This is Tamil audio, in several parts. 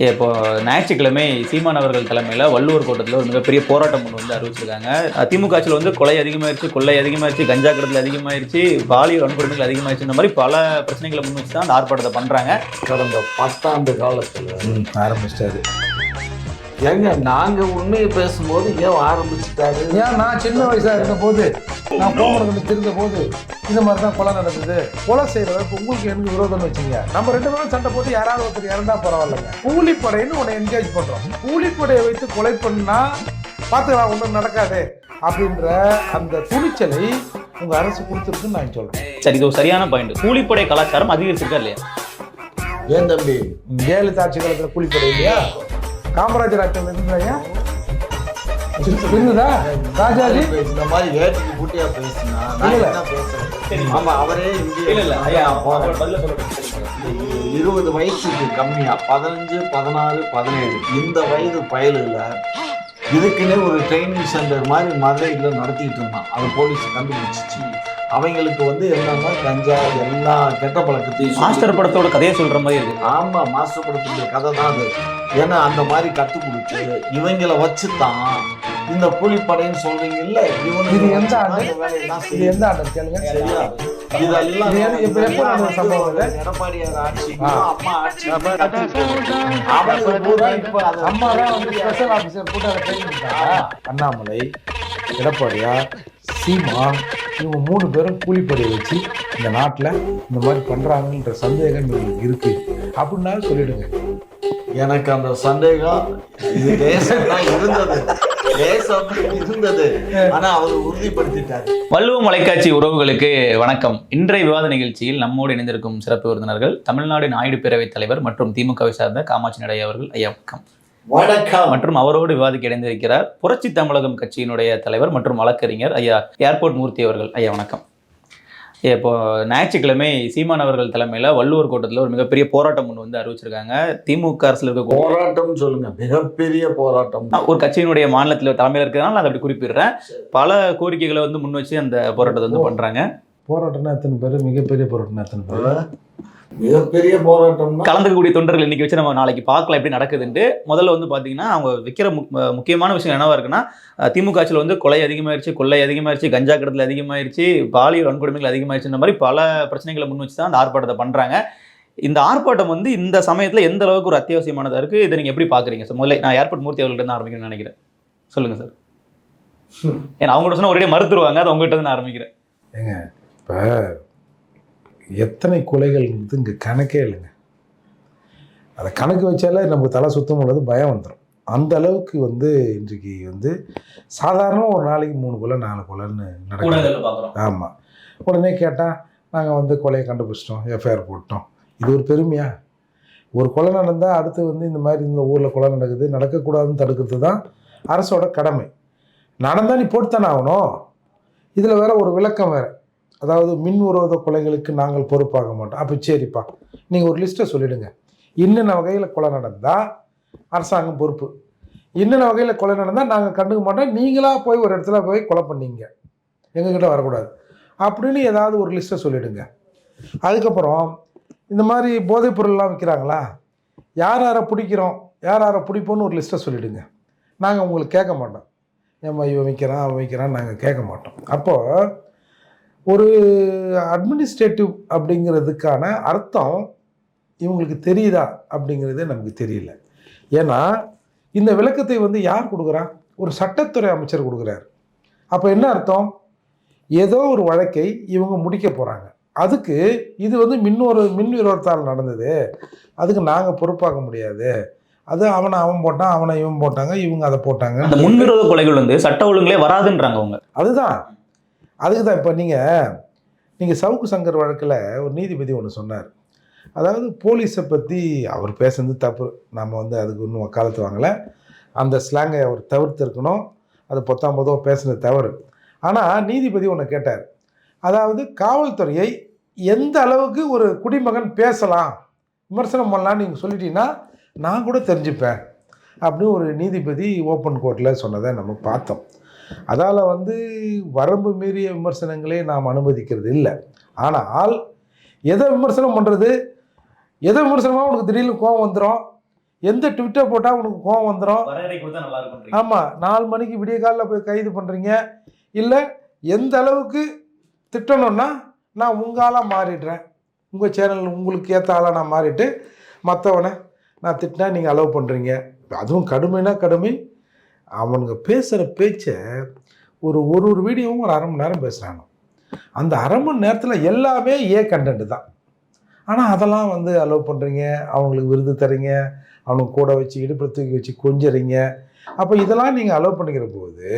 இப்போ ஞாயிற்றுக்கிழமை சீமான் அவர்கள் தலைமையில் வள்ளுவர் கோட்டத்தில் ஒரு மிகப்பெரிய போராட்டம் ஒன்று வந்து அறிவிச்சிருக்காங்க. திமுக ஆட்சியில் வந்து கொலை அதிகமாயிருச்சு கொள்ளை அதிகமாயிருச்சு கஞ்சா கடத்தல் அதிகமாயிருச்சு பாலியல் வன்கொடுமைகள் அதிகமாயிருச்சு இந்த மாதிரி பல பிரச்சனைகளை முன் வச்சு தான் அந்த ஆர்ப்பாட்டத்தை பண்ணுறாங்க கடந்த பத்தாண்டு காலத்துல ஆரம்பிச்சிட்டாரு. ஏங்க நாங்க உண்மையை பேசும்போது ஏன் ஆரம்பிச்சுட்டாரு? ஏன் நான் சின்ன வயசா இருந்த போது நான் கோமரத்தில் இருந்த போது இந்த மாதிரி தான் கொலை நடந்தது. கொலை செய்யறதுக்கு உங்களுக்கு எனக்கு விரோதம்னு வச்சுங்க நம்ம ரெண்டு பேரும் சண்டை போட்டு யாராவது ஒருத்தர் இறந்தா பரவாயில்லைங்க. கூலிப்படைன்னு உன்னை என்கேஜ் பண்றோம். கூலிப்படையை வைத்து கொலை பண்ணா பார்த்துக்கலாம் ஒன்றும் நடக்காது. அப்படின்ற அந்த துணிச்சலை உங்க அரசு கொடுத்துருக்குன்னு நான் சொல்றேன். சரி இது ஒரு சரியான பாயிண்ட் கூலிப்படை கலாச்சாரம் அதிகரிச்சிருக்கா இல்லையா? ஏன் தம்பி? ஜெயலலிதா ஆட்சி காலத்தில் கூலிப்படை இல்லையா? காமராஜர் ஆட்சியில் இருந்தாயா இருந்ததா ராஜாஜி? இந்த மாதிரி ஏற்றுக்கு பூட்டியா பேசினா ஆமா அவரே இங்கே இல்ல இல்ல. ஐயா போறேன். பதில சொல்லுங்க. இருபது வயசுக்கு கம்மியா பதினஞ்சு பதினாறு பதினேழு. இந்த வயது பயலுல இதுக்குன்னே ஒரு ட்ரைனிங் சென்டர் மாதிரி மதுரையில் நடத்திட்டு இருந்தான். அது போலீஸ் கண்டுபிடிச்சிச்சு. அவங்களுக்கு வந்து என்னன்னா கஞ்சா எல்லா கெட்ட பழக்கத்தையும் மாஸ்டர் படத்தோட கதையை சொல்ற மாதிரி இருக்கு ஆமா மாஸ்டர் படத்துடைய கதை தான் அது ஏன்னா அந்த மாதிரி கத்து கொடுத்து இவங்கள வச்சு தான் இந்த கூலிப்படைன்னு சொல்றீங்க இல்ல இது எந்த ஆண்டு? இது. எந்த ஆண்டு கேளுங்க சரியா? இதெல்லாம் இது எது- இப்ப எப்ப நடந்த சம்பவம் இது? எடப்பாடியார் ஆட்சிக்கும் ஆ. அம்மா அதை அம்மா தான் வந்து ஸ்பெஷல் ஆஃபீஸர் அண்ணாமலை எடப்பாடியார் சீமான் இவங்க மூணு பேரும் கூலிப்படையை வச்சு இந்த நாட்டில் இந்த மாதிரி பண்ணுறாங்கன்ற சந்தேகம் எங்களுக்கு இருக்கு. அப்படின்னா சொல்லிடுங்க. எனக்கு அந்த சந்தேகம் இது தேசம் தான் இருந்தது இருந்தது. ஆனா அவர் உறுதிப்படுத்திட்டாரு. வள்ளுவ மலைக்காட்சி உறவுகளுக்கு வணக்கம். இன்றைய விவாத நிகழ்ச்சியில் நம்மோடு இணைந்திருக்கும் சிறப்பு விருந்தினர்கள் தமிழ்நாடு நாயுடு பேரவைத் தலைவர் மற்றும் திமுகவை சார்ந்த காமாட்சி நடை அவர்கள். ஐயா வணக்கம். வணக்கம். மற்றும் அவரோடு விவாதிக்க இணைந்திருக்கிறார் புரட்சி தமிழகம் கட்சியினுடைய தலைவர் மற்றும் வழக்கறிஞர் ஐயா ஏர்போர்ட் மூர்த்தி அவர்கள். ஐயா வணக்கம். இப்போ ஞாயிற்றுக்கிழமை சீமான் அவர்கள் தலைமையில் வள்ளுவர் கோட்டத்தில் ஒரு மிகப்பெரிய போராட்டம் ஒன்று வந்து அறிவிச்சிருக்காங்க. திமுக அரசில் இருக்கக்கூடிய போராட்டம் சொல்லுங்க. மிகப்பெரிய போராட்டம். ஒரு கட்சியினுடைய மாநிலத்தில் தலைமையில் இருக்கிறதுனால நான் அதை அப்படி குறிப்பிடுறேன். பல கோரிக்கைகளை வந்து முன் வச்சு அந்த போராட்டத்தை வந்து பண்றாங்க. போராட்டம்னா எத்தனை பேர்? மிகப்பெரிய போராட்டம்னா எத்தனை பேர்? மிகப்பெரிய போராட்டம்னா கலந்துக்கக்கூடிய தொண்டர்கள் இன்னைக்கு வச்சு நம்ம நாளைக்கு பார்க்கலாம் எப்படி நடக்குதுன்ட்டு. முதல்ல வந்து பார்த்தீங்கன்னா அவங்க வைக்கிற முக்- முக்கியமான விஷயம் என்னவா இருக்குன்னா திமுக ஆட்சியில் வந்து கொலை அதிகமாயிருச்சு கொள்ளை அதிகமாயிருச்சு கஞ்சா கடத்தல் அதிகமாயிருச்சு பாலியல் வன்கொடுமைகள் அதிகமாயிருச்சு இந்த மாதிரி பல பிரச்சனைகளை முன் வச்சு தான் அந்த ஆர்ப்பாட்டத்தை பண்றாங்க. இந்த ஆர்ப்பாட்டம் வந்து இந்த சமயத்தில் எந்த அளவுக்கு ஒரு அத்தியாவசியமானதா இருக்கு? இதை நீங்க எப்படி பாக்குறீங்க சார்? முதல்ல நான் ஏர்போர்ட் மூர்த்தி அவர்கள்ட்ட தான் ஆரம்பிக்கணும்னு நினைக்கிறேன். சொல்லுங்க சார். ஏன்னா அவங்க சொன்னா ஒரே மறுத்துருவாங்க அதை உங்ககிட்ட தான் நான் ஆரம்பிக்கிறேன். இப்போ எத்தனை கொலைகள்ன்றது இங்கே கணக்கே இல்லைங்க. அதை கணக்கு வச்சாலே நமக்கு தலை சுத்தம் உள்ளது பயம் வந்துடும் அந்த அளவுக்கு வந்து இன்றைக்கு வந்து சாதாரணமாக ஒரு நாளைக்கு மூணு கொலை நாலு கொலைன்னு நடக்குது. ஆமாம் உடனே கேட்டால் நாங்கள் வந்து கொலையை கண்டுபிடிச்சிட்டோம் எஃப்ஐஆர் போட்டோம். இது ஒரு பெருமையா? ஒரு கொலை நடந்தால் அடுத்து வந்து இந்த மாதிரி இந்த ஊரில் கொலை நடக்குது நடக்கக்கூடாதுன்னு தடுக்கிறது தான் அரசோட கடமை. நடந்தால் நீ போட்டுத்தானே ஆகணும். இதில் வேற ஒரு விளக்கம் வேறு. அதாவது மின் விரோத கொலைகளுக்கு நாங்கள் பொறுப்பாக மாட்டோம். அப்போ சரிப்பா. நீங்கள் ஒரு லிஸ்ட்டை சொல்லிடுங்க. இன்னென்ன வகையில் கொலை நடந்தால் அரசாங்கம் பொறுப்பு. இன்னென்ன வகையில் கொலை நடந்தால் நாங்கள் கண்டுக்க மாட்டோம். நீங்களாக போய் ஒரு இடத்துல போய் கொலை பண்ணீங்க. எங்ககிட்ட வரக்கூடாது. அப்படின்னு ஏதாவது ஒரு லிஸ்ட்டை சொல்லிவிடுங்க அதுக்கப்புறம் இந்த மாதிரி போதைப் பொருள்லாம் விற்கிறாங்களா யார் யாரை பிடிக்கிறோம்? யார் யாரை பிடிப்போன்னு ஒரு லிஸ்ட்டை சொல்லிவிடுங்க நாங்கள் உங்களுக்கு கேட்க மாட்டோம். ஏம்மா இவன் விற்கிறான் அவன் விற்கிறான் நாங்கள் கேட்க மாட்டோம். அப்போது ஒரு அட்மினிஸ்ட்ரேட்டிவ் அப்படிங்கிறதுக்கான அர்த்தம் இவங்களுக்கு தெரியுதா அப்படிங்கிறதே நமக்கு தெரியல. ஏன்னா இந்த விளக்கத்தை வந்து யார் கொடுக்குறா? ஒரு சட்டத்துறை அமைச்சர் கொடுக்குறாரு. அப்போ என்ன அர்த்தம்? ஏதோ ஒரு வழக்கை இவங்க முடிக்க போகிறாங்க அதுக்கு இது வந்து மின்னொரு மின் விரோதத்தால் நடந்தது. அதுக்கு நாங்கள் பொறுப்பாக முடியாது. அது அவனை அவன் போட்டான் அவனை இவன் போட்டாங்க இவங்க அதை போட்டாங்க அந்த முன்விரோத கொலைகள் வந்து சட்ட ஒழுங்குலே வராதுன்றாங்க அவங்க. அதுதான். அதுக்கு தான் இப்போ நீங்கள் நீங்கள் சவுக்கு சங்கர் வழக்கில் ஒரு நீதிபதி ஒன்று சொன்னார். அதாவது போலீஸை பற்றி அவர் பேசுனது தப்பு. நம்ம வந்து அதுக்கு இன்னும் வக்காலத்து வாங்கலை. அந்த ஸ்லாங்கை அவர் தவிர்த்துருக்கணும். அது பொத்தாம் பொதுவாக பேசுனது தவறு. ஆனால் நீதிபதி ஒன்று கேட்டார். அதாவது காவல்துறையை எந்த அளவுக்கு ஒரு குடிமகன் பேசலாம் விமர்சனம் பண்ணலாம்னு நீங்கள் சொல்லிட்டீங்கன்னா நான் கூட தெரிஞ்சுப்பேன். அப்படின்னு ஒரு நீதிபதி ஓப்பன் கோர்ட்டில் சொன்னதை நம்ம பார்த்தோம். அதால் வந்து வரம்பு மீறிய விமர்சனங்களை நாம் அனுமதிக்கிறது இல்லை. ஆனால் எதை விமர்சனம் பண்ணுறது எதை விமர்சனமாக உனக்கு திடீர்னு கோவம் வந்துடும் எந்த ட்விட்டர் போட்டால் உனக்கு கோவம் வந்துடும் ஆமாம் நாலு மணிக்கு விடிய காலில் போய் கைது பண்ணுறீங்க இல்லை எந்த அளவுக்கு திட்டணும்னா நான் உங்கள் ஆளாக மாறிடுறேன். உங்கள் சேனல் உங்களுக்கு ஏற்ற ஆளாக நான் மாறிட்டு மற்றவனை நான் திட்டினா நீங்கள் அலோவ் பண்ணுறீங்க அதுவும் கடுமைனா கடுமை. அவனுங்க பேசுகிற பேச்சை ஒரு ஒரு ஒரு வீடியோவும் ஒரு அரை மணி நேரம் பேசுகிறாங்க அந்த அரை மணி நேரத்தில் எல்லாமே ஏ கண்டென்ட் தான். ஆனால் அதெல்லாம் வந்து அலோவ் பண்ணுறீங்க அவங்களுக்கு விருது தரீங்க அவனுக்கு கூட வச்சு இடுப்பில் தூக்கி வச்சு கொஞ்சறீங்க. அப்போ இதெல்லாம் நீங்கள் அலோவ் பண்ணிக்கிற போது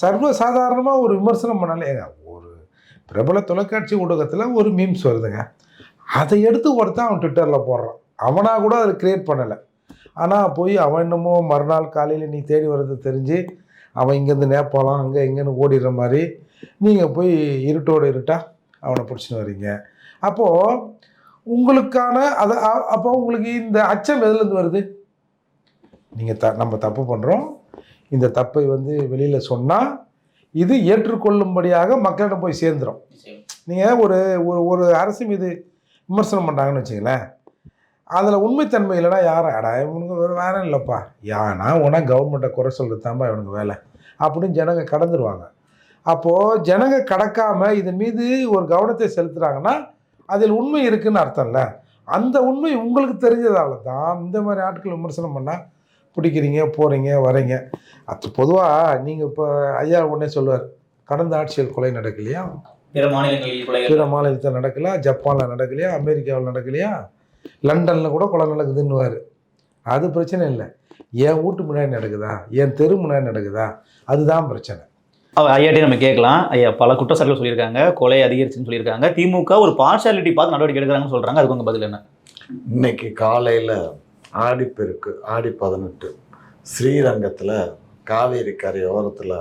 சர்வ சாதாரணமாக ஒரு விமர்சனம் பண்ணாலே ஏங்க ஒரு பிரபல தொலைக்காட்சி ஊடகத்தில் ஒரு மீம்ஸ் வருதுங்க. அதை எடுத்து ஒருத்தன் அவன் ட்விட்டரில் போடுறான். அவனாக கூட அதை க்ரியேட் பண்ணலை. ஆனால் போய் அவன் என்னமோ மறுநாள் காலையில் நீ தேடி வர்றது தெரிஞ்சு அவன் இங்கேருந்து நேப்பாளம் அங்கே இங்கேன்னு ஓடிடுற மாதிரி நீங்கள் போய் இருட்டோடு இருட்டா அவனை பிடிச்சின்னு வர்றீங்க. அப்போது உங்களுக்கான அதை அப்போ உங்களுக்கு இந்த அச்சம் எதுலேருந்து வருது? நீங்கள் த நம்ம தப்பு பண்ணுறோம் இந்த தப்பை வந்து வெளியில் சொன்னால் இது ஏற்றுக்கொள்ளும்படியாக மக்களிடம் போய் சேர்ந்துடும் நீங்கள் ஒரு ஒரு ஒரு அரசு மீது விமர்சனம் பண்ணுறாங்கன்னு வச்சுங்களேன். அதில் உண்மைத்தன்மை இல்லைன்னா யாரும் அடா இவனுக்கு வேறு வேற இல்லைப்பா. யானா உனா கவர்மெண்ட்டை குறை சொல்கிறது தான்ப்பா இவனுக்கு வேலை. அப்படின்னு ஜனங்க கடந்துருவாங்க. அப்போது ஜனங்க கடக்காம இதன் மீது ஒரு கவனத்தை செலுத்துகிறாங்கன்னா அதில் உண்மை இருக்குன்னு அர்த்தம்ல. அந்த உண்மை உங்களுக்கு தெரிஞ்சதால தான் இந்த மாதிரி ஆட்கள் விமர்சனம் பண்ணால் பிடிக்கிறீங்க போகிறீங்க வரீங்க. அது பொதுவாக நீங்கள் இப்போ ஐயா உடனே சொல்லுவார் கடந்த ஆட்சியில் கொலை நடக்கலையா? பிற மாநிலங்களில் பிற மாநிலத்தில் நடக்கல ஜப்பானில் நடக்கலையா? அமெரிக்காவில் நடக்கலையா? லண்டனில் கூட கொலை நடக்குதுன்னுவார். அது பிரச்சனை இல்லை. என் வீட்டு முன்னாடி நடக்குதா? என் தெரு முன்னாடி நடக்குதா? அதுதான் பிரச்சனை. அவ ஐயாட்டி நம்ம கேட்கலாம். ஐயா பல குற்றச்சாட்டுகள் சொல்லியிருக்காங்க. கொலை அதிகரிச்சுன்னு சொல்லியிருக்காங்க. திமுக ஒரு பார்ஷாலிட்டி பார்த்து நடவடிக்கை எடுக்கிறாங்கன்னு சொல்றாங்க. அதுக்கு உங்க பதில் என்ன? இன்னைக்கு காலையில் ஆடிப்பெருக்கு ஆடி பதினெட்டு ஸ்ரீரங்கத்தில் காவேரி கரை ஓரத்தில்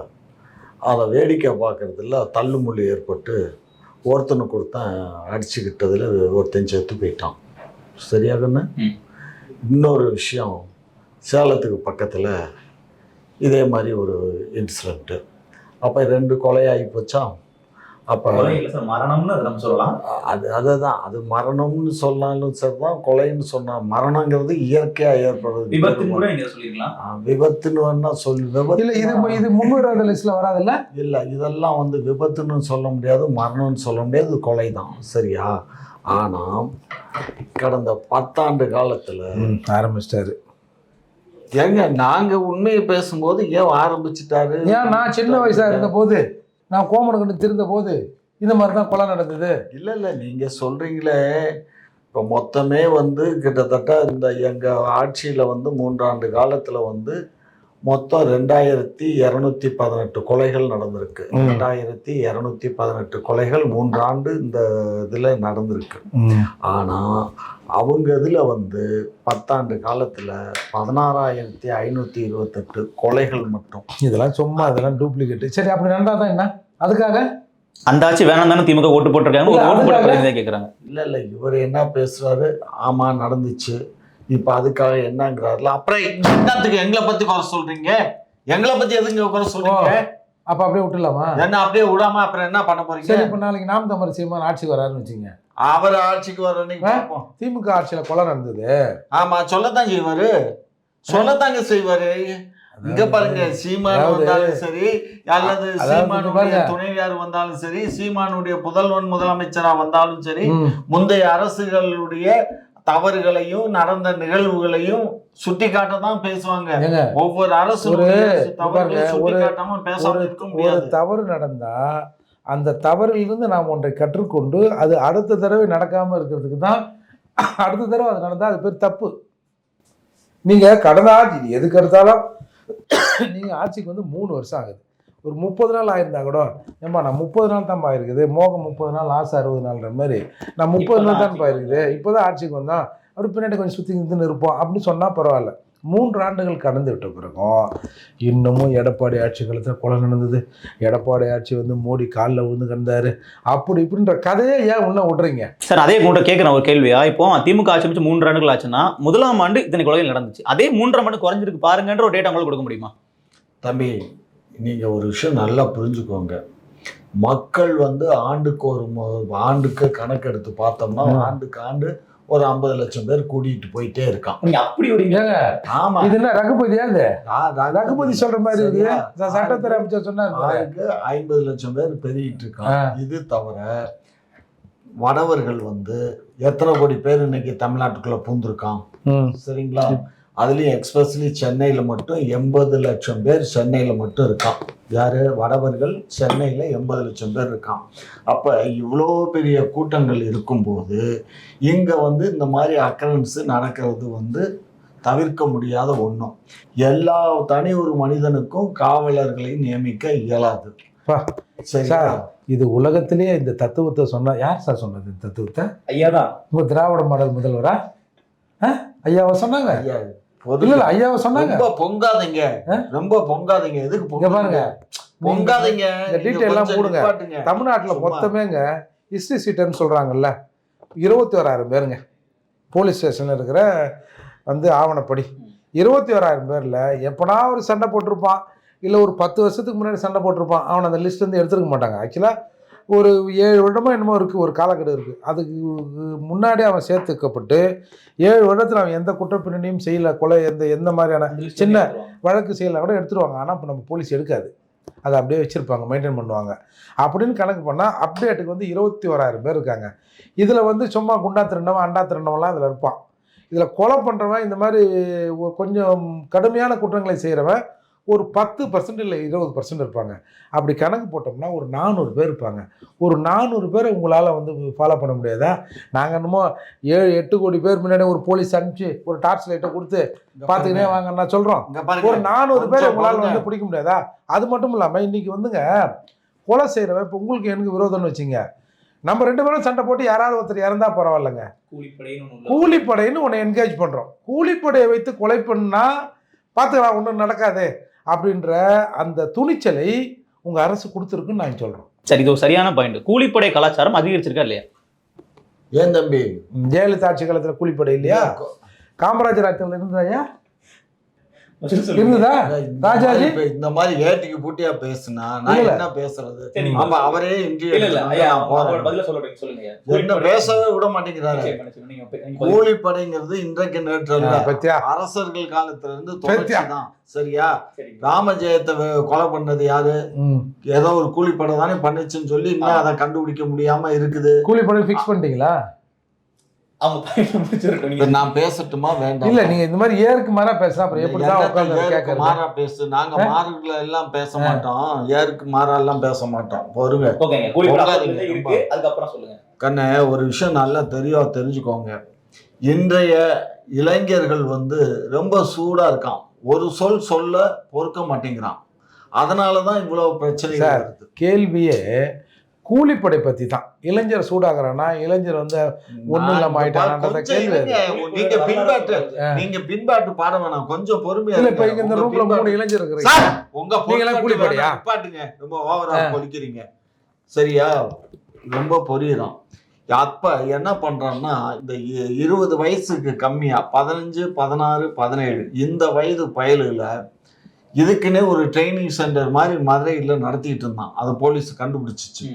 அதை வேடிக்கை பார்க்கறதுல தள்ளுமுள்ளு ஏற்பட்டு ஒருத்தனுக்கு ஒருத்தன் அடிச்சுக்கிட்டதில் ஒருத்தன் செத்து போயிட்டான். சரியாகன்னு ம். இன்னொரு விஷயம் சேலத்துக்கு பக்கத்தில் இதே மாதிரி ஒரு இன்சிடெண்ட்டு அப்போ ரெண்டு கொலையாகி போச்சா? அப்போ கொலை இல்லை சார் மரணம்னு அதை நம்ம சொல்லலாம். அது அதுதான். அது மரணம்னு சொன்னாலும் சரிதான் கொலைன்னு சொன்னா மரணங்கிறது இயற்கையாக ஏற்படுறது. விபத்துன்னு ஆ, விபத்துன்னு வேணா சொல்லி விபத்து இல்லை இது இது முன்னுரிமை லிஸ்ட்டில் வராதுல்ல? இல்லை இதெல்லாம் வந்து விபத்துன்னு சொல்ல முடியாது மரணம்னு சொல்ல முடியாது கொலை தான் சரியா? ஆனால் கடந்த பத்தாண்டு காலத்தில் ஆரம்பிச்சிட்டாரு. ஏங்க நாங்கள் உண்மையை பேசும்போது ஏன் ஆரம்பிச்சிட்டாரு? ஏன் நான் சின்ன வயசாக இருந்த போது நான் கோமனுக்கு திருந்த போது இந்த மாதிரி தான் கொலை நடந்தது. இல்லை இல்லை நீங்கள் சொல்கிறீங்களே இப்போ மொத்தமே வந்து கிட்டத்தட்ட இந்த எங்கள் ஆட்சியில் வந்து மூன்றாண்டு காலத்தில் வந்து மொத்தம் ரெண்டாயிரத்தி இரநூத்தி பதினெட்டு கொலைகள் நடந்திருக்கு. ரெண்டாயிரத்தி இரநூத்தி பதினெட்டு கொலைகள் மூன்றாண்டு இந்த இதில் நடந்திருக்கு. ஆனால் அவங்க இதில் வந்து பத்தாண்டு காலத்தில் பதினாறாயிரத்தி ஐநூற்றி இருபத்தெட்டு கொலைகள் மட்டும். இதெல்லாம் சும்மா இதெல்லாம் டூப்ளிகேட் சரி அப்படி நடந்தா தான் என்ன? அதுக்காக? அந்த ஆட்சி வேணாம் தானே திமுக ஓட்டு போட்டிருக்காங்க? ஓட்டு போட்ட கேட்கறாங்க இல்லை இல்லை இவர் என்ன பேசுறாரு? ஆமாம் நடந்துச்சு. இப்போ அதுக்காக என்னங்கிறாருல. அப்புறம் என்னத்துக்கு எங்களை பற்றி குறை சொல்றீங்க? எங்களை பற்றி எதுங்க குறை சொல்றீங்க? அப்ப அப்படியே விட்டுலாமா என்ன அப்படியே விடாம அப்புறம் என்ன பண்ண போறீங்க? சரி இப்போ நாளைக்கு நாம் தமிழ் சீமான் ஆட்சிக்கு வராருன்னு வச்சுங்க அவர் ஆட்சிக்கு வர திமுக ஆட்சியில் கொலை நடந்தது. ஆமா சொல்லத்தான் செய்வாரு. சொல்லத்தாங்க செய்வாரு. இங்க பாருங்க சீமான் வந்தாலும் சரி அல்லது சீமானுடைய. துணைவியார் வந்தாலும் சரி சீமானுடைய புதல்வன் முதலமைச்சரா வந்தாலும் சரி. முந்தைய அரசுகளுடைய தவறுகளையும் நடந்த நிகழ்வுகளையும் சுட்டி தான் பேசுவாங்க ஒவ்வொரு அரசு ஒரு- தவறு நடந்தா அந்த தவறிலிருந்து நாம் ஒன்றை கற்றுக்கொண்டு அது அடுத்த தடவை நடக்காம இருக்கிறதுக்கு தான் அடுத்த தடவை அது நடந்தா அது பேர் தப்பு. நீங்க கடந்த ஆட்சி எதுக்கு எடுத்தாலும் நீங்க ஆட்சிக்கு வந்து மூணு வருஷம் ஆகுது. ஒரு முப்பது நாள் ஆயிருந்தா கூட ஏம்மா நான் முப்பது நாள் தான் இருக்குது மோகம் முப்பது நாள் ஆசை அறுபது நாள்ன்ற மாதிரி. நான் முப்பது நாள் தான் இருக்குது. இப்போதான் ஆட்சிக்கு வந்தோம் அப்படி பின்னாடி கொஞ்சம் சுற்றி நிறுத்துன்னு இருப்போம் அப்படின்னு சொன்னால் பரவாயில்ல. மூன்று ஆண்டுகள் கடந்து விட்ட பிறகும் இன்னமும் எடப்பாடி ஆட்சி காலத்தில் கொலை நடந்தது. எடப்பாடி ஆட்சி வந்து மோடி காலில் விழுந்து கிடந்தாரு. அப்படி இப்படின்ற கதையை ஏன் உள்ள விடுறீங்க? சார் அதே உங்கள்கிட்ட கேட்குறேன் ஒரு கேள்வியா? இப்போ திமுக ஆட்சி அமைச்சு மூன்று ஆண்டுகள் ஆச்சுன்னா முதலாம் ஆண்டு இத்தனை கொலைகள் நடந்துச்சு. அதே மூன்றாம் ஆண்டு குறைஞ்சிருக்கு பாருங்கன்ற ஒரு டேட்டா உங்களுக்கு கொடுக்க முடியுமா? தம்பி நீங்க ஒரு விஷயம் நல்லா புரிஞ்சுக்கோங்க. மக்கள் வந்து ஆண்டுக்கு ஒரு மு- ஆண்டுக்கு கணக்கெடுத்து பார்த்தோம்னா ம். ஆண்டுக்கு ஆண்டு ஒரு ஐம்பது லட்சம் பேர் கூட்டிகிட்டு போயிட்டே இருக்கான். நீங்க அப்படி ஏங்க ஆமா. இது என்ன ரகுபதியா இது ரகுபதி. சொல்ற மாதிரி இருக்கு சட்டத்துறை அமைச்சர் சொன்னார் பாரு. ஆளுக்கு ஐம்பது லட்சம் பேர் பெருகிட்டு. இருக்கான். இது தவிர வடவர்கள் வந்து எத்தனை கோடி பேர் இன்னைக்கு தமிழ்நாட்டுக்குள்ள பூந்திருக்கான். சரிங்களா? அதுலயும் எக்ஸ்பெஷலி சென்னையில மட்டும் எண்பது லட்சம் பேர் சென்னையில மட்டும் இருக்கான். யாரு? வடவர்கள். சென்னையில எண்பது லட்சம் பேர் இருக்கான். அப்ப இவ்வளோ பெரிய கூட்டங்கள் இருக்கும்போது இங்க வந்து இந்த மாதிரி அக்கரன்ஸ் நடக்கிறது வந்து தவிர்க்க முடியாத ஒன்றும் எல்லா தனி ஒரு மனிதனுக்கும் காவலர்களை நியமிக்க இயலாது. சார், இது உலகத்திலேயே இந்த தத்துவத்தை சொன்னா யார் சார் சொன்னது இந்த தத்துவத்தை? ஐயா தான் உங்க திராவிட மாடல் முதல்வரா? ஆ? ஐயாவை சொன்னாங்க? ஐயா, இல்ல ஐயாவை சொன்னாங்க. ரொம்ப பொங்காதீங்க? ரொம்ப பொங்காதீங்க. எதுக்கு இங்க பாருங்க? பொங்காதீங்க? இந்த detail எல்லாம் போடுங்க. தமிழ்நாட்டுல. மொத்தமேங்க ஹிஸ்டரி சீட்டர்னு சொல்றாங்கல்ல. இருபத்தி ஓராயிரம் பேருங்க. போலீஸ் ஸ்டேஷன்ல இருக்கிற வந்து ஆவணப்படி. இருபத்தி ஓராயிரம் பேர்ல எப்படா ஒரு சண்டை போட்டிருப்பான்? இல்லை ஒரு பத்து வருஷத்துக்கு முன்னாடி சண்டை போட்டிருப்பான்? அவனை அந்த லிஸ்ட் வந்து எடுத்துருக்க மாட்டாங்க. ஆக்சுவலாக ஒரு ஏழு வருடமோ என்னமோ இருக்குது ஒரு காலக்கெடு இருக்குது அதுக்கு முன்னாடி அவன் சேர்த்துக்கப்பட்டு ஏழு வருடத்தில் அவன் எந்த குற்றப்பின்னணியும் செய்யலை கொலை எந்த எந்த மாதிரியான சின்ன வழக்கு செய்யலை கூட எடுத்துருவாங்க. ஆனால் இப்போ நம்ம போலீஸ் எடுக்காது. அதை அப்படியே வச்சுருப்பாங்க மெயின்டைன் பண்ணுவாங்க. அப்படின்னு கணக்கு பண்ணால் அப்டேட்டுக்கு வந்து இருபத்தி ஓராயிரம் பேர் இருக்காங்க. இதில் வந்து சும்மா குண்டா திருண்டவன் அண்டா திருண்டவன்லாம் இதில் இருப்பான். இதில் கொலை பண்ணுறவன் இந்த மாதிரி கொஞ்சம் கடுமையான குற்றங்களை செய்கிறவன் ஒரு பத்து பர்சன்ட் இல்லை இருபது பர்சன்ட் இருப்பாங்க. அப்படி கணக்கு போட்டோம்னா ஒரு நானூறு பேர் இருப்பாங்க. ஒரு நானூறு பேரை உங்களால் வந்து ஃபாலோ பண்ண முடியாதா? நாங்கள் என்னமோ ஏழு எட்டு கோடி பேர் முன்னாடி ஒரு போலீஸ் அனுப்பிச்சு ஒரு டார்ச் லைட்டை கொடுத்து பார்த்துக்கினே பாருங்க. வாங்கன்னா சொல்கிறோம். ஒரு நானூறு பேர் உங்களால். வந்து பிடிக்க முடியாதா? அது மட்டும் இல்லாமல் இன்னைக்கு வந்துங்க கொலை செய்கிறவன் இப்போ உங்களுக்கு எனக்கு விரோதம்னு வச்சுங்க. நம்ம ரெண்டு பேரும் சண்டை போட்டு யாராவது ஒருத்தர் இறந்தா பரவாயில்லைங்க. கூலிப்படைன்னு உன்னை என்கேஜ் பண்ணுறோம் கூலிப்படையை வைத்து கொலை பண்ணா பார்த்துக்கலாம் ஒன்றும் நடக்காது. அப்படின்ற அந்த துணிச்சலை உங்கள் அரசு கொடுத்துருக்குன்னு நான் சொல்கிறோம் சரி இது ஒரு சரியான பாயிண்ட் கூலிப்படை கலாச்சாரம் அதிகரிச்சிருக்கா இல்லையா? ஏன் தம்பி? ஜெயலலிதா ஆட்சி காலத்தில் கூலிப்படை இல்லையா? காமராஜர் ஆட்சியில் இருந்தாயா இருந்ததா? இந்த ராஜாஜி? இந்த மாதிரி ஏட்டிக்கு பூட்டியா பேசுனா நான். என்ன பேசுறது? ஆமா அவரே இன்றைய என்ன பேசவே விட மாட்டேங்கிறாரு. கூலிப்படைங்கிறது இன்றைக்கு நேற்று அரசர்கள் காலத்துல இருந்து. தொடர்ச்சி தான். சரியா? ராமஜெயத்தை கொலை பண்ணது யாரு? ஏதோ ஒரு கூலிப்படை தானே பண்ணுச்சுன்னு சொல்லி இன்னும் அதை கண்டுபிடிக்க முடியாம இருக்குது. கூலிப்படை ஃபிக்ஸ் பண்ணிட்டீங்களா? அவங்க பயணம் முடிச்சிருக்கோம் நான் பேசட்டுமா? வேண்டாம். இல்ல நீங்க இந்த மாதிரி ஏருக்கு மாறா பேசினா அப்புறம் எப்படி தான் உட்காந்து கேட்கறது மாறா பேசு. நாங்க மாறுகளை எல்லாம் பேச மாட்டோம். ஏருக்கு மாறா எல்லாம் பேச மாட்டோம். பொறுங்க ஓகேங்க அப்பத்துல இருக்கு. அதுக்கப்புறம் சொல்லுங்க. கண்ணே ஒரு விஷயம் நல்லா தெரியும் தெரிஞ்சுக்கோங்க. இன்றைய இளைஞர்கள் வந்து ரொம்ப சூடா இருக்கான். ஒரு சொல் சொல்ல பொறுக்க மாட்டேங்கிறான். அதனால தான் இவ்வளவு வருது. கேள்வியே கூலிப்படை பத்தி தான் இளைஞர் சூடாகிறானா இளைஞர் வந்து ஒண்ணும் இல்லாம கேள்வி இருங்க. நீங்க பின்பாட்டு நீங்க பின்பாட்டு பாட வேணாம் கொஞ்சம் பொறுமையா இல்ல இப்ப இருங்க. இங்க இந்த உங்க ரூம்ல பின்பாட்டு- மூணு இளைஞர் இருக்கிறீங்க. உங்க நீங்க கூலிப்படையா? வேணாம், நிப்பாட்டுங்க. ரொம்ப ஓவரா கொலிக்கிறீங்க சரியா? ரொம்ப பொரியுறோம். அப்ப என்ன பண்றான்னா இந்த இருபது வயசுக்கு கம்மியா பதினஞ்சு பதினாறு பதினேழு இந்த வயது பயலுல இதுக்குன்னே ஒரு ட்ரைனிங் சென்டர் மாதிரி மதுரையில் நடத்திட்டு இருந்தான். அதை போலீஸ் கண்டுபிடிச்சிச்சு.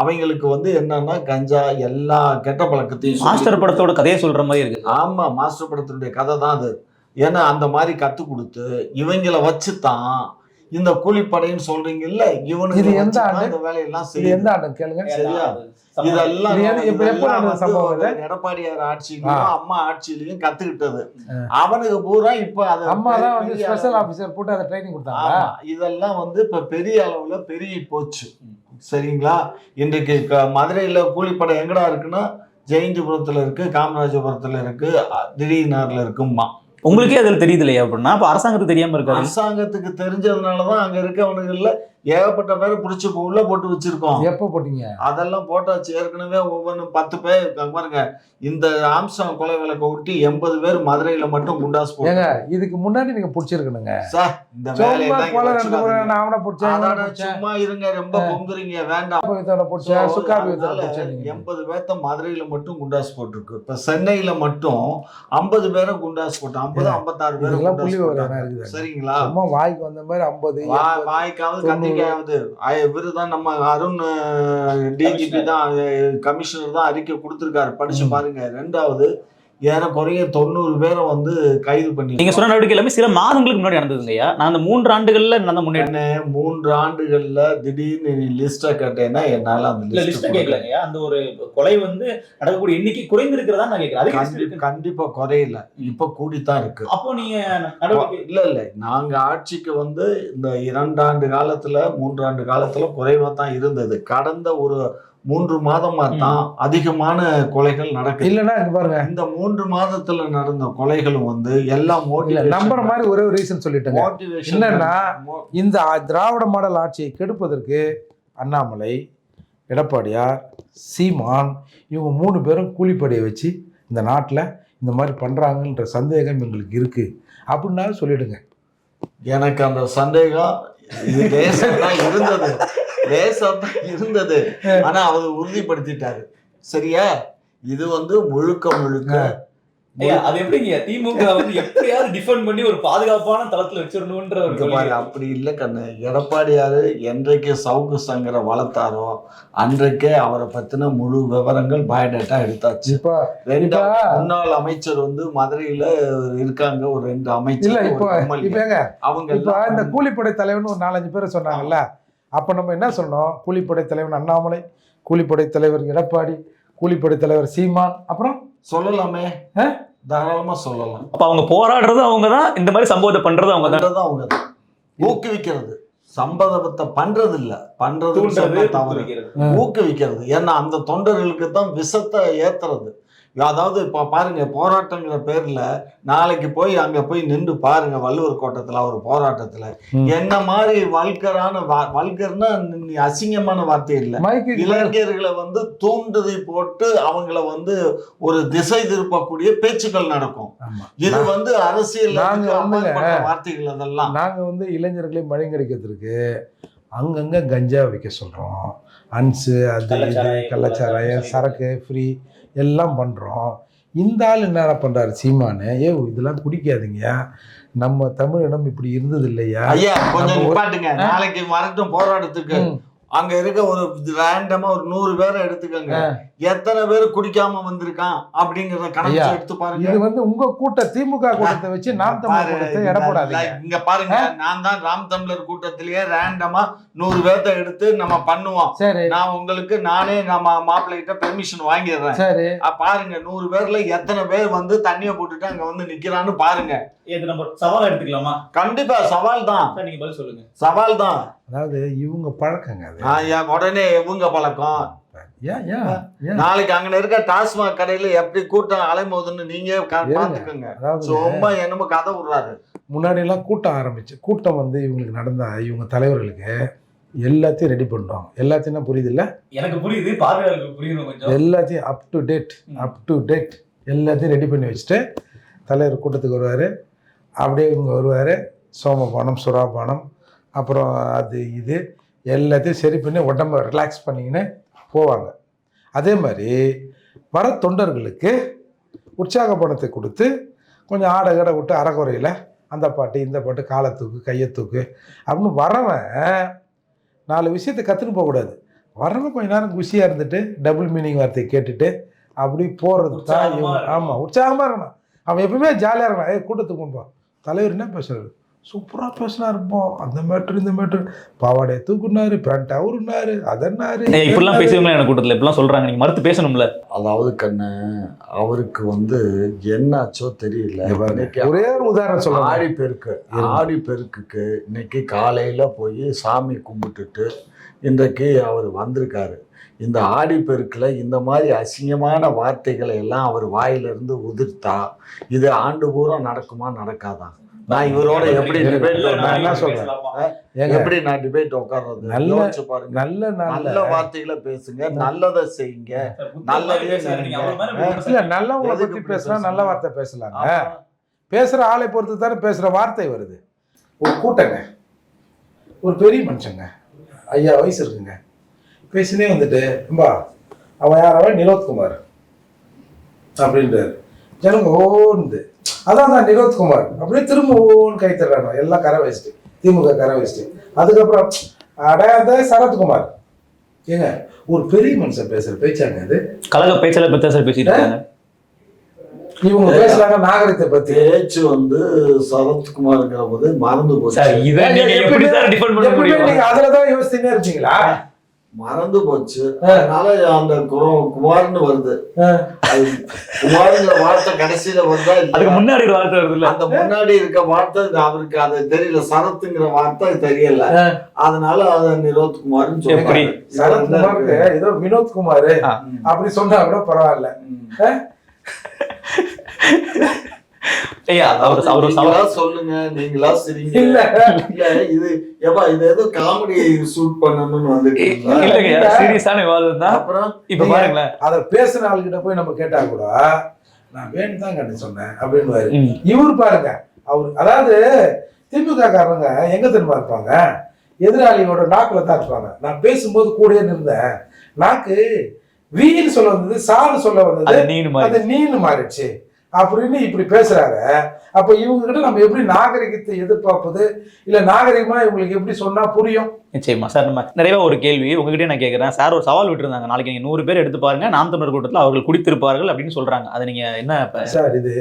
அவங்களுக்கு வந்து என்னன்னா கஞ்சா எல்லா கெட்ட பழக்கத்தையும் மாஸ்டர் படத்தோட கதையை சொல்ற மாதிரி இருக்கு. ஆமா மாஸ்டர் படத்தினுடைய கதை தான் அது. ஏன்னா அந்த மாதிரி கத்து கொடுத்து இவங்கள வச்சு தான் இந்த கூலிப்படைன்னு சொல்றீங்கல்ல இவனுக்கு இது எந்த ஆண்டு? இந்த வேலையெல்லாம் இது செய்யுது எந்த ஆண்டு கேளுங்க சரியா? இதெல்லாம்? எடப்பாடியார் ஆட்சியிலயும். அம்மா ஆட்சியிலயும் கத்துக்கிட்டது. அவனுக்கு பூரா இப்ப அது அம்மா தான் வந்து பெரிய ஸ்பெஷல் அளவு- ஆபீசர் போட்டு அதை ட்ரைனிங் கொடுத்தாங்க இதெல்லாம் வந்து இப்ப பெரிய அளவுல பெருகி போச்சு சரிங்களா இன்றைக்கு மதுரையில கூலிப்படை எங்கடா இருக்குன்னா ஜெயந்திபுரத்துல இருக்கு காமராஜபுரத்துல இருக்கு திடீர்னார்ல இருக்குமா உங்களுக்கே அதில் தெரியுது இல்லையா? அப்படின்னா அப்போ அரசாங்கத்துக்கு தெரியாமல் இருக்காது அரசாங்கத்துக்கு தெரிஞ்சதுனால தான் அங்கே இருக்கவனுங்களில் ஏகப்பட்ட பேரை புடிச்சு உள்ள போட்டு வச்சிருக்கோம். எப்போ போட்டீங்க? அதெல்லாம் போட்டாச்சு. ஏற்கனவே ஒவ்வொன்றும் பத்து பேர் பாருங்க இந்த ஆம்சாங் கொலை விளக்க ஒட்டி எண்பது பேர் மதுரையில மட்டும் குண்டாஸ் ஏங்க போட்டாங்க இதுக்கு முன்னாடி நீங்க பிடிச்சிருக்கணுங்க. சார் இந்த பிடிச்சேன் சும்மா இருங்க ரொம்ப பொங்குறீங்க வேண்டாம். எண்பது பேர்த்த மதுரையில மட்டும் குண்டாஸ் போட்டிருக்கு. இப்ப சென்னையில மட்டும் ஐம்பது பேரை குண்டாஸ் போட்டோம் ஐம்பது ஐம்பத்தாறு பேரை சரிங்களா? வாய்க்கு வந்த மாதிரி ஐம்பது வா- வாய்க்காவது கத்திக்காவது இவருதான் நம்ம அருண் டிஜிபி தான் கமிஷனர் தான் அறிக்கை கொடுத்திருக்காரு. படிச்சு. பாருங்க. ரெண்டாவது ஏறக்குறைய தொண்ணூறு பேரை வந்து கைது பண்ணி நீங்க சொன்ன நடவடிக்கை எல்லாமே சில மாதங்களுக்கு முன்னாடி நடந்ததுங்க ஐயா நான் அந்த மூன்று ஆண்டுகள்ல நடந்த முன்னேற்றம் மூன்று ஆண்டுகள்ல திடீர்னு லிஸ்ட்டை கேட்டேன்னா என்னால அந்த லிஸ்ட் லிஸ்ட் கேட்கலங்க அந்த ஒரு கொலை வந்து நடக்கக்கூடிய எண்ணிக்கை குறைந்திருக்கிறதா நான் கேட்கிறேன். கண்டிப்பா குறையல. இப்ப கூடித்தான் இருக்கு. அப்போ நீங்க நடவடிக்கை இல்ல இல்ல. நாங்க ஆட்சிக்கு வந்து இந்த இரண்டாண்டு காலத்துல மூன்றாண்டு காலத்துல குறைவா தான் இருந்தது. கடந்த ஒரு மூன்று மாதமா தான் அதிகமான கொலைகள் நடக்குது. இல்லைன்னா இங்க பாருங்க. இந்த மூன்று மாதத்துல நடந்த கொலைகளும் வந்து எல்லாம் நம்புற மாதிரி ஒரே ஒரு ரீசன் மோட்டிவேஷன் என்னன்னா, இந்த திராவிட மாடல் ஆட்சியை கெடுப்பதற்கு அண்ணாமலை எடப்பாடியார் சீமான் இவங்க மூணு பேரும் கூலிப்படையை வச்சு இந்த நாட்டில் இந்த மாதிரி பண்ணுறாங்கன்ற சந்தேகம் எங்களுக்கு இருக்கு. அப்படின்னாலும் சொல்லிடுங்க. எனக்கு அந்த சந்தேகம் இருந்தது. தான் இருந்தது. ஆனா அவர் உறுதிப்படுத்திட்டாரு. சரியா? இது வந்து முழுக்க முழுக்க அது எப்படிங்க? திமுக வந்து எப்படியாவது டிஃபெண்ட் பண்ணி ஒரு பாதுகாப்பான தளத்துல வச்சிடணும்ன்ற ஒரு. அப்படி இல்லை கண்ணு. எடப்பாடியாரு என்றைக்கு சவுக்கு சங்கரை வளர்த்தாரோ அன்றைக்கே அவரை பத்தின முழு விவரங்கள் பயோடேட்டா எடுத்தாச்சு. இப்போ ரெண்டு முன்னாள் அமைச்சர் வந்து மதுரையில இருக்காங்க ஒரு ரெண்டு அமைச்சர் இப்போ அவங்க இந்த கூலிப்படை தலைவர்னு ஒரு நாலஞ்சு பேரை சொன்னாங்கல்ல? அப்போ நம்ம என்ன சொன்னோம் கூலிப்படை தலைவன் அண்ணாமலை கூலிப்படை தலைவர் எடப்பாடி கூலிப்படை தலைவர் சீமான் அப்புறம் சொல்லலாமே. ஆ? தாராளமா சொல்லலாம். அப்ப அவங்க போராடுறது அவங்க தான் இந்த மாதிரி சம்பவத்தை பண்றது அவங்க தான் அவங்க தான் ஊக்குவிக்கிறது சம்பதத்தை பண்றது இல்ல பண்றது தவறு. ஊக்குவிக்கிறது. ஊக்குவிக்கிறது. ஏன்னா அந்த தொண்டர்களுக்கு தான் விஷத்தை ஏத்துறது. அதாவது இப்போ பாருங்க போராட்டங்கிற பேர்ல நாளைக்கு போய் அங்க போய் நின்று பாருங்க வள்ளுவர் கோட்டத்துல அவர் போராட்டத்துல. என்ன மாதிரி வல்கரான வா- வல்கர்னா அசிங்கமான வார்த்தை இல்ல. மைக்கு இளைஞர்களை வந்து தூண்டுதை போட்டு அவங்கள வந்து ஒரு திசை திருப்பக்கூடிய பேச்சுக்கள் நடக்கும். இது வந்து அரசியல் வார்த்தைகள் அதெல்லாம். நாங்க வந்து இளைஞர்களை மழுங்கடிக்கிறதுக்கு அங்கங்க கஞ்சா வைக்க சொல்றோம். அன்ஸு அது இது கள்ளச்சாராயம் சரக்கு ஃப்ரீ எல்லாம் பண்றோம். இந்த ஆள் என்ன பண்றாரு? சீமானு. ஏ இதெல்லாம் குடிக்காதீங்க. நம்ம தமிழினம் இப்படி இருந்தது இல்லையா ஐயா கொஞ்சம் நாளைக்கு வரட்டும் போராட்டத்துக்கு. அங்க இருக்க ஒரு ரேண்டமா ஒரு நூறு பேரை எடுத்துக்கோங்க. எத்தனை பேர் குடிக்காம வந்திருக்கான் அப்படிங்கறத கணக்கு எடுத்து பாருங்க. இது வந்து உங்க கூட்ட திமுக கூட்டத்தை வச்சு நாம் தமிழ் பாரு, கூட்டத்தை இந்த- எடப்படாதீங்க. இங்க பாருங்க நான் தான் ராம் தமிழர் கூட்டத்திலேயே ரேண்டமா நூறு பேர்த்த எடுத்து நம்ம பண்ணுவோம். சரி. நான் உங்களுக்கு நானே நம்ம மாப்பிள்ளை கிட்ட பெர்மிஷன் வாங்கிடுறேன். சரி. பாருங்க நூறு பேர்ல எத்தனை பேர் வந்து தண்ணிய போட்டுட்டு அங்க வந்து நிக்கிறான்னு பாருங்க. இது நம்ம சவால் எடுத்துக்கலாமா? கண்டிப்பா சவால் தான். நீங்க பதில் சொல்லுங்க. சவால் தான். அதாவது இவங்க பழக்கங்க அது. உடனே இவங்க பழக்கம். நாளைக்கு அங்க இருக்க டாஸ்மாக் கடையில எப்படி கூட்டம் அலைமோதுன்னு நீங்க. பாத்துக்கோங்க அதாவது சும்மா என்னமோ கதை விடுறாரு. முன்னாடியெல்லாம் கூட்டம் ஆரம்பிச்சு கூட்டம் வந்து இவங்களுக்கு நடந்தா இவங்க தலைவர்களுக்கு எல்லாத்தையும் ரெடி பண்ணுவாங்க எல்லாத்தையும் புரியுது இல்ல? எனக்கு புரியுது பார்வையாளர்களுக்கு புரியணும் கொஞ்சம். எல்லாத்தையும் up to date. Up to date எல்லாத்தையும் ரெடி பண்ணி வச்சுட்டு தலைவர் கூட்டத்துக்கு வருவார். அப்படியே இவங்க வருவார். சோமபானம் சுறாபானம் அப்புறம் அது இது எல்லாத்தையும் சரி பண்ணி உடம்ப ரிலாக்ஸ் பண்ணிக்கின்னு போவாங்க. அதே மாதிரி வர தொண்டர்களுக்கு உற்சாக பணத்தை கொடுத்து கொஞ்சம் ஆடை கடை விட்டு அறகுறையில் அந்த பாட்டு இந்த பாட்டு காலை தூக்கு கையை தூக்கு அப்படின்னு வரவன் நாலு விஷயத்தை கற்றுன்னு போகக்கூடாது வரவன் கொஞ்ச நேரம் குஷியாக இருந்துட்டு டபுள் மீனிங் வார்த்தையை கேட்டுட்டு அப்படி போகிறது தான். ஆமாம் உற்சாகமாக இருக்கணும். அவன் எப்பவுமே ஜாலியாக இருக்கணும். ஏ கூட்டத்துக்கு கொண்டு வா தலைவர் என்ன பேசுறாரு? சூப்பராக பேசினா இருப்போம் அந்த மேட்ரு இந்த மேட்ரு பாவாடையை தூக்குனாரு பேண்ட் அவருனாரு அதன்னாரு ஏய், இப்படிலாம் பேசுவீங்களா எனக்கு கூட்டத்துல? இப்படிலாம் சொல்றாங்க. நீங்க மறுத்து பேசணும்ல. அதாவது கண்ணு அவருக்கு வந்து என்னாச்சோ தெரியல. இங்க பாருங்க. இன்னைக்கு ஒரே ஒரு உதாரணம் சொல்லுங்க. ஆடி பெருக்கு ஆடி பெருக்குக்கு இன்னைக்கு காலையில போய் சாமி கும்பிட்டுட்டு இன்றைக்கு அவர் வந்திருக்காரு. இந்த ஆடி பெருக்குல இந்த மாதிரி அசிங்கமான வார்த்தைகளை எல்லாம் அவர் வாயிலிருந்து உதிர்த்தா இது ஆண்டு பூரா நடக்குமா நடக்காதா? நான் இவரோட எப்படி டிபேட் நான் என்ன சொல்றேன்? எப்படி நான் டிபேட் உட்கார்றது? நல்ல- பாருங்க. நல்ல நல்ல வார்த்தைகளை பேசுங்க நல்லதை செய்யுங்க நல்லதே இல்ல நல்லவங்களை பத்தி பேசலாம் நல்ல? வார்த்தை பேசலாங்க. பேசுற ஆளை பொறுத்து தானே பேசுற வார்த்தை வருது. ஒரு கூட்டங்க. ஒரு பெரிய மனுஷங்க. ஐயா வயசு இருக்குங்க. பேசினே வந்துட்டு அம்பா அவன் யாரவன் நிரோத்குமார் அப்படின்றாரு. ஜனங்க ஓன்னு அதான் தான் நிரோத்குமார் அப்படியே திரும்ப ஓன்னு கை தர்றாங்க எல்லாம் கரை வச்சுட்டு திமுக கரை வச்சுட்டு அதுக்கப்புறம் அடையாத சரத்குமார் ஏங்க ஒரு பெரிய மனுஷன் பேசுற பேச்சாங்க அது? கழக பேச்சாளர் பத்தி சார் பேசிட்டு இருக்காங்க. இவங்க பேசுறாங்க நாகரிகத்தை பத்தி. பேச்சு வந்து சரத்குமார்ங்கிற போது மறந்து போச்சு. இதை நீங்க எப்படி சார் டிஃபன் பண்ண முடியும்? நீங்க அதுலதான் யோசிச்சுட்டே இருப்பீங்களா? மறந்து போச்சு. அதனால அந்த குமார்னு வருது. குமார்ங்கிற வார்த்தை கடைசியில வந்தா அதுக்கு? முன்னாடி வார்த்தை வருது இல்ல அந்த முன்னாடி இருக்க வார்த்தை அவருக்கு அது தெரியல. சரத்துங்கிற வார்த்தை தெரியல. அதனால அத நிரோத்குமார்னு எப்படி? சொல்றாங்க சரத்குமாருக்கு ஏதோ வினோத் குமார். அப்படி சொன்னா கூட பரவாயில்ல. சொல்லுங்க நீங்களா சிரிங்க. இல்ல. இல்ல இது ஏப்பா இது ஏதோ காமெடி ஷூட் பண்ணணும்னு வந்துட்டீங்களா? இல்லைங்க சீரியஸான விவாதம் தான். அப்புறம்? இப்ப நீங்க- பாருங்களேன். அத பேசுன ஆளுகிட்ட போய் நம்ம கேட்டா கூட நான் வேணும் தான் கண்டு சொன்னேன் அப்படின்னு. இவர் பாருங்க அவர் அதாவது திமுக காரங்க எங்க தெரியுமா இருப்பாங்க? எதிராளியோட நாக்குல தான் இருப்பாங்க. நான் பேசும்போது கூடயே நின்றேன். நாக்கு வீன்னு சொல்ல வந்தது சான்னு சொல்ல வந்தது நீனு அது நீன்னு மாறிடுச்சு. அப்படின்னு இப்படி பேசுறாங்க. அப்ப இவங்க கிட்ட நம்ம எப்படி நாகரிகத்தை எதிர்பார்ப்பது? இல்ல நாகரிகமா இவங்களுக்கு எப்படி சொன்னா புரியும்? நிச்சயமா. சார் நம்ம நிறைய ஒரு கேள்வி உங்ககிட்டயே நான் கேட்கறேன் சார் ஒரு சவால் விட்டுருந்தாங்க. நாளைக்கு நீங்க நூறு பேர் எடுத்து பாருங்க. நாம் தமிழர் கூட்டத்தில் அவர்கள் குடித்திருப்பார்கள் அப்படின்னு சொல்றாங்க. அதை நீங்க என்ன சார் இது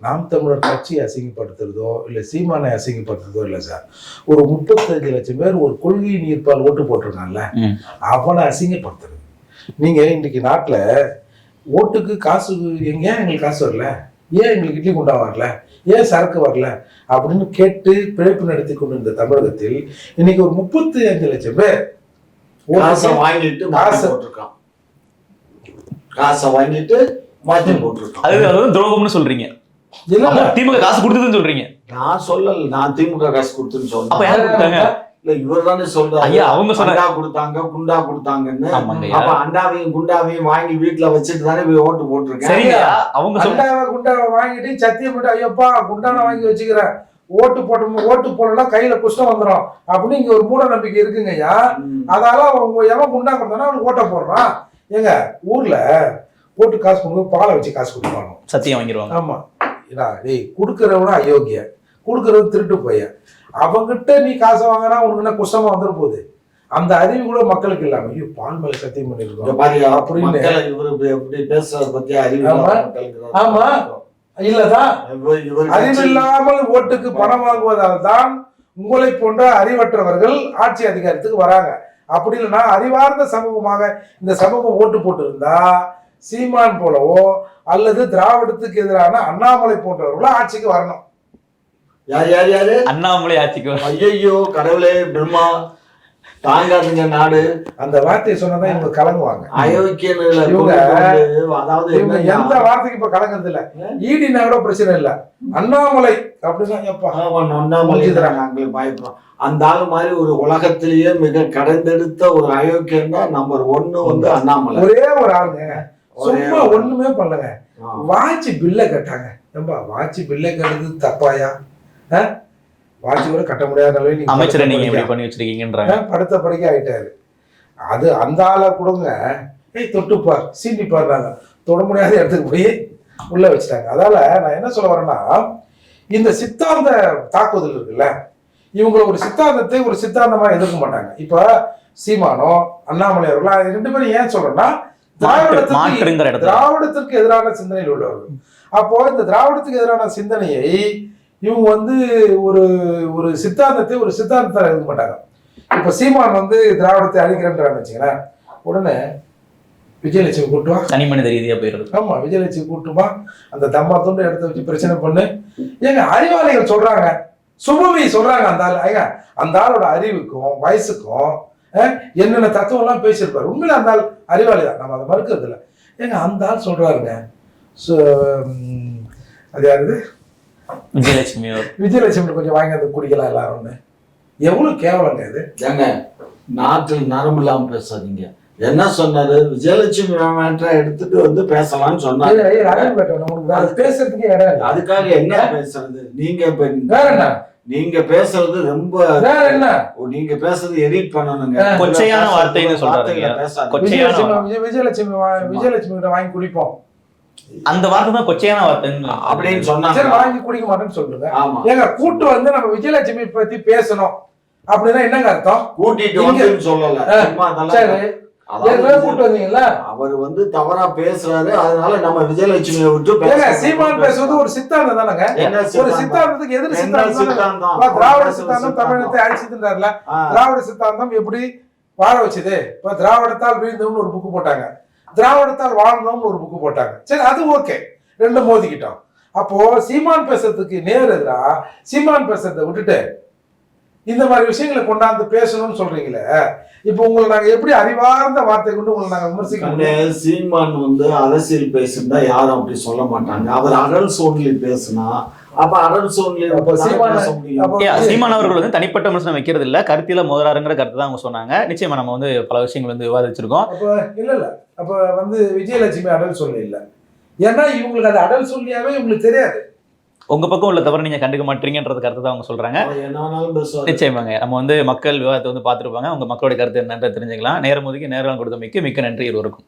நாம் தமிழர் கட்சியை அசிங்கப்படுத்துறதோ இல்லை சீமானை அசிங்கப்படுத்துறதோ இல்லை சார். ஒரு முப்பத்தஞ்சு லட்சம் பேர் ஒரு கொள்கை நீர்ப்பால் ஓட்டு போட்டிருக்கான்ல ம். அவனை அசிங்கப்படுத்துறது. நீங்க இன்னைக்கு நாட்டில் ஓட்டுக்கு காசு எங்க ஏன் எங்களுக்கு காசு வரல? ஏன் எங்களுக்கு இட்லி குண்டா வரல? ஏன் சரக்கு வரல? அப்படின்னு கேட்டு பிழைப்பு நடத்தி கொண்டிருந்த தமிழகத்தில் இன்னைக்கு ஒரு முப்பத்தி அஞ்சு லட்சம் பேர் வாங்கிட்டு காசை- போட்டிருக்கான். காசை வாங்கிட்டு மாத்தி போட்டிருக்கான். அது அது வந்து துரோகம்னு சொல்றீங்க. இல்ல, அப்ப திமுக காசு கொடுத்ததுன்னு சொல்றீங்க. நான் சொல்லல நான் திமுக காசு கொடுத்துன்னு அப்ப சொன்னேன் யார் கொடுத்தாங்க? இல்ல இவர் தானே சொல்றாரு. ஐயா அவங்க அண்டா கொடுத்தாங்க குண்டா கொடுத்தாங்கன்னு. அப்ப அண்டாவையும் குண்டாவையும் வாங்கி வீட்டுல வச்சுட்டு தானே போய் ஓட்டு போட்டிருக்கேன். அவங்க அண்டாவை குண்டாவை வாங்கிட்டு சத்தியம் பண்ணிட்டு ஐயப்பா குண்டான வாங்கி வச்சுக்கிறேன். ஓட்டு போட்டு ஓட்டு போடலாம் கையில குஷ்டம் வந்துடும் அப்படின்னு இங்க ஒரு மூட நம்பிக்கை இருக்குங்க ஐயா. அதால அவங்க எவன் குண்டா கொடுத்தானோ அவனுக்கு ஓட்ட போடுறான். ஏங்க ஊர்ல போட்டு காசு கொடுக்கும் பாலை வச்சு காசு கொடுப்பாங்க. சத்தியம் வாங்கிடுவாங்க ஆமா. ஏடா, டேய் கொடுக்கறவன அயோக்கிய கொடுக்கறவன் திருட்டு போய அவங்கிட்ட நீ காசை வாங்கினா உனக்கு என்ன குஷ்டமா வந்துட போகுது? அந்த அறிவு கூட மக்களுக்கு இல்லாம ஐயோ பால் மேல சத்தியம் பண்ணிருக்கோம். அப்படின்னு. இப்படி பேசுறத பத்தி அறிவு ஆமா. இல்லதான் அறிவு இல்லாமல் ஓட்டுக்கு பணம் வாங்குவதால் தான் உங்களை போன்ற அறிவற்றவர்கள் ஆட்சி அதிகாரத்துக்கு வராங்க. அப்படி இல்லைன்னா அறிவார்ந்த சமூகமாக இந்த சமூகம் ஓட்டு போட்டு இருந்தா சீமான் போலவோ அல்லது திராவிடத்துக்கு எதிரான அண்ணாமலை போன்றவர்களோ ஆட்சிக்கு வரணும். யார் யார் யாரு? அண்ணாமலை ஆட்சிக்கு ஐயோ கடவுளே பிரம்மா. தாங்காதுங்க நாடு. அந்த வார்த்தையை சொன்னதான் இவங்க கலங்குவாங்க. அயோக்கியனுல இவங்க- அதாவது இவங்க எந்த வார்த்தைக்கு இப்ப கலங்குறது இல்ல. ஈடினா கூட பிரச்சனை இல்ல. அண்ணாமலை அப்படின்னா எப்பா? ஒண்ணாமலே முடிஞ்சுதுடா. நாங்கள் பயப்படுறோம். அந்த ஆளு மாதிரி ஒரு உலகத்திலேயே மிக கடந்தெடுத்த ஒரு அயோக்கியன் தான் நம்பர் ஒன்னு வந்து அண்ணாமலை. ஒரே ஒரு ஆளுங்க. ஒரே சும்மா ஒண்ணுமே பண்ணலங்க. ஆ. வாட்சி பில்லை கட்டாங்க. ஏம்பா வாட்சி பில்லை கட்டுறது தப்பாயா? வாட்சி கூட கட்ட முடியாத நீங்க அமைச்சரை நீங்க? எப்படி பண்ணி வச்சிருக்கீங்கன்றாங்க. ஆ, படுத்த படுக்கை ஆயிட்டாரு. அது அந்த ஆளை கொடுங்க. ஏய் தொட்டுப்பார் சீண்டிப்பார்னாங்க தொட முடியாத இடத்துக்கு போய் உள்ள வச்சுட்டாங்க. அதால நான் என்ன சொல்ல வரேன்னா இந்த சித்தாந்த தாக்குதல் இருக்குல்ல இவங்க ஒரு சித்தாந்தத்தை ஒரு திராவிடமா எதிர்க்க மாட்டாங்க. இப்ப சீமானோ அண்ணாமலை அவர்களோ ரெண்டு பேரும் ஏன் சொல்றேன்னா இடத்துல. திராவிடத்திற்கு எதிரான சிந்தனையில் உள்ளவர்கள். அப்போ இந்த திராவிடத்துக்கு எதிரான சிந்தனையை இவங்க வந்து ஒரு ஒரு சித்தாந்தத்தை ஒரு சித்தாந்தத்தை எழுத மாட்டாங்க. இப்போ சீமான் வந்து திராவிடத்தை அழிக்கிறேன்றான்னு வச்சுங்களேன் உடனே விஜயலட்சுமி கூட்டு வா தனி மனித ரீதியா போயிருது ஆமா விஜயலட்சுமி கூட்டுமா அந்த தம்மா துண்டு எடுத்து வச்சு பிரச்சனை பண்ணு. ஏங்க அறிவாளிகள் சொல்றாங்க. சுபவி சொல்றாங்க அந்த ஆள். ஏங்க அந்த ஆளோட அறிவுக்கும் வயசுக்கும் என்னென்ன தத்துவம் எல்லாம் பேசியிருப்பாரு. உண்மையில அந்த ஆள் அறிவாளி தான் நம்ம அதை மறுக்கிறது இல்லை ஏங்க அந்த ஆள் சொல்றாருங்க. சு- ம், அது யாருது விஜயலட்சுமி. விஜயலட்சுமி கொஞ்சம் வாங்கி வந்து குடிக்கலாம் எல்லாரும்னு எவ்வளவு கேவலங்க இது? ஏங்க நாட்டில் நரம்பு இல்லாம பேசாதீங்க. என்ன சொன்னாரு? விஜயலட்சுமி மேட்டரை எடுத்துட்டு வந்து பேசலாம்னு சொன்னாரு. நமக்கு வேற பேசுறதுக்கே இடம் இல்லை. அதுக்காக என்ன பேசுறது? நீங்க இப்ப நீங்க பேசுறது ரொம்ப வேற என்ன? நீங்க பேசுறது எடிட் பண்ணணுங்க. கொச்சையான வார்த்தைன்னு. கொச்சை- விஜயலட்சுமி விஜய- விஜயலட்சுமி விஜயலட்சுமி கிட்ட வாங்கி குடிப்போம். அந்த வார்த்தை தான் கொச்சையான வார்த்தைன்னு அப்படின்னு சரி சொன்னாங்க. வாங்கி குடிக்க மாட்டேன்னு சொல்லுங்க. ஆமா. ஏங்க கூட்டு வந்து நம்ம விஜயலட்சுமி பத்தி பேசணும். அப்படின்னா என்னங்க அர்த்தம்? கூட்டிட்டு வந்து சொல்லல. சரி. அவர் வந்து தவறா பேசுறாரு. அதனால நம்ம விஜயலட்சுமியை விட்டு சீமான் பேசுவது ஒரு சித்தாந்தம் தானங்க? ஒரு? சித்தாந்தத்துக்கு எதிர் சித்தாந்தம் திராவிட சித்தாந்தம்? தமிழகத்தை அழிச்சுதுன்றார்ல திராவிட சித்தாந்தம் எப்படி வாழ வச்சது? இப்ப திராவிடத்தால் வீழ்ந்தோம்னு ஒரு புக்கு போட்டாங்க. திராவிடத்தால் வாழ்ந்தோம்னு ஒரு புக்கு போட்டாங்க. சரி அது ஓகே ரெண்டும் மோதிக்கிட்டோம். அப்போ சீமான் பேசுறதுக்கு நேர் எதிரா சீமான் பேசுறதை விட்டுட்டு இந்த மாதிரி விஷயங்களை கொண்டாந்து பேசணும்னு சொல்றீங்களே இப்போ உங்களை நாங்க எப்படி அறிவார்ந்த வார்த்தை கொண்டு உங்களை நாங்க விமர்சிக்க முடியும்? சீமான் வந்து அரசியல் பேசுனா யாரும் அப்படி சொல்ல மாட்டாங்க. அவர் அடல் சோன்லி பேசுனா அப்ப அப்ப சீமான் அவர்கள் வந்து தனிப்பட்ட விமர்சனம் வைக்கிறது இல்ல. கருத்தில மோதலாருங்கிற கருத்து தான் அவங்க சொன்னாங்க. நிச்சயமா நம்ம வந்து பல விஷயங்கள் வந்து விவாதிச்சிருக்கோம். அப்ப இல்ல இல்ல. அப்ப வந்து விஜயலட்சுமி அடல் சொல்லி இல்ல. ஏன்னா இவங்களுக்கு அது அடல் சொல்லியாவே இவங்களுக்கு தெரியாது. உங்க பக்கம் உள்ள தவறு நீங்க கண்டுக்க மாட்டீங்கன்றது கருத்து தான் அவங்க சொல்றாங்க. நிச்சயமாங்க. நம்ம வந்து மக்கள் விவாதத்தை வந்து பார்த்துருப்பாங்க. உங்க மக்களுடைய கருத்து என்னன்றது தெரிஞ்சுக்கலாம். நேரம் ஒதுக்கி நேரம் கொடுத்தமைக்கு மிக்க நன்றி இருவருக்கும்.